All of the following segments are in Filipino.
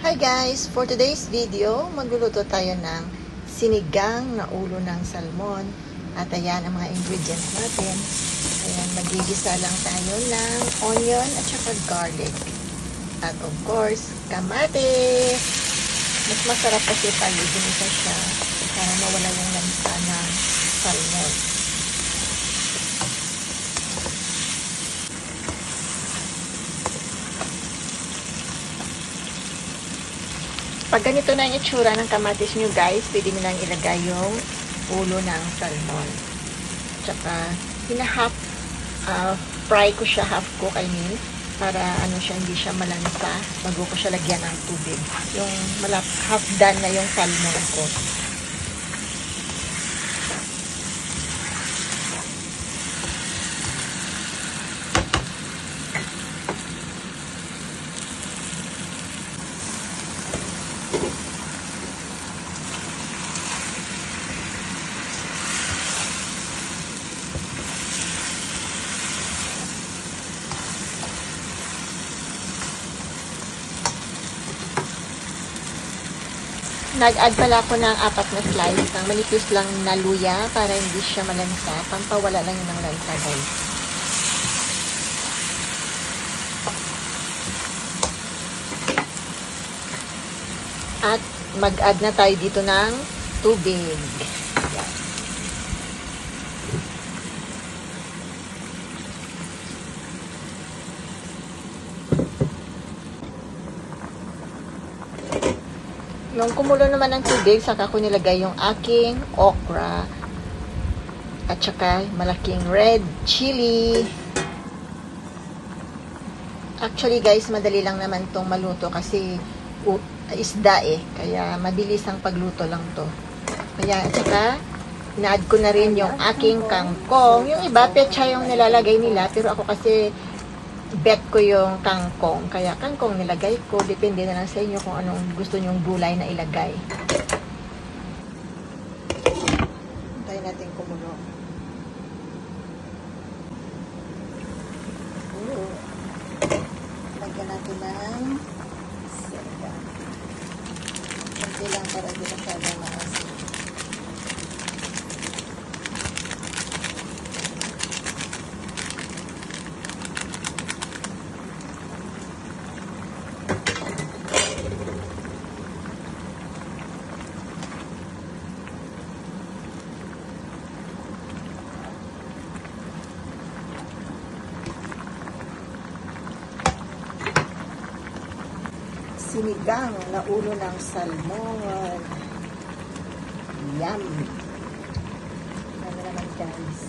Hi guys! For today's video, magluluto tayo ng sinigang na ulo ng salmon. At ayan ang mga ingredients natin. Ayan, magigisa lang tayo ng onion at saka garlic. At of course, kamatis! Mas masarap kasi pag ginisa siya para mawala yung lansa ng salmon. Pag ganito na yung itsura ng kamatis nyo guys, pwede nyo lang ilagay yung ulo ng salmon. Tsaka, hina-half uh, fry ko siya, half cook I mean, para ano siya, hindi siya malansa bago ko siya lagyan ng tubig. Yung malap, half done na yung salmon ko. Nag-add pala ako ng apat na slice ng manipis lang na luya para hindi siya malansa. Pampawala lang yun ng lansa guys. At mag-add na tayo dito ng tubig. Yan. Nung kumulo naman ng tubig, saka ko nilagay yung aking okra at saka malaking red chili. Actually guys, madali lang naman tong maluto kasi uh, isda eh. Kaya mabilis ang pagluto lang to. Kaya at saka ina-add ko na rin yung aking kangkong. Yung iba, pecha yung nilalagay nila. Pero ako kasi bet ko yung kangkong. Kaya kangkong nilagay ko. Depende na lang sa inyo kung anong gusto nyong gulay na ilagay. Tayo natin kumulo. Oo. Lagyan natin ng sega. Kunti lang para di masyadong maasin. Sinigang na ulo ng salmon. Yum! Ano naman guys?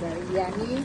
Very yummy.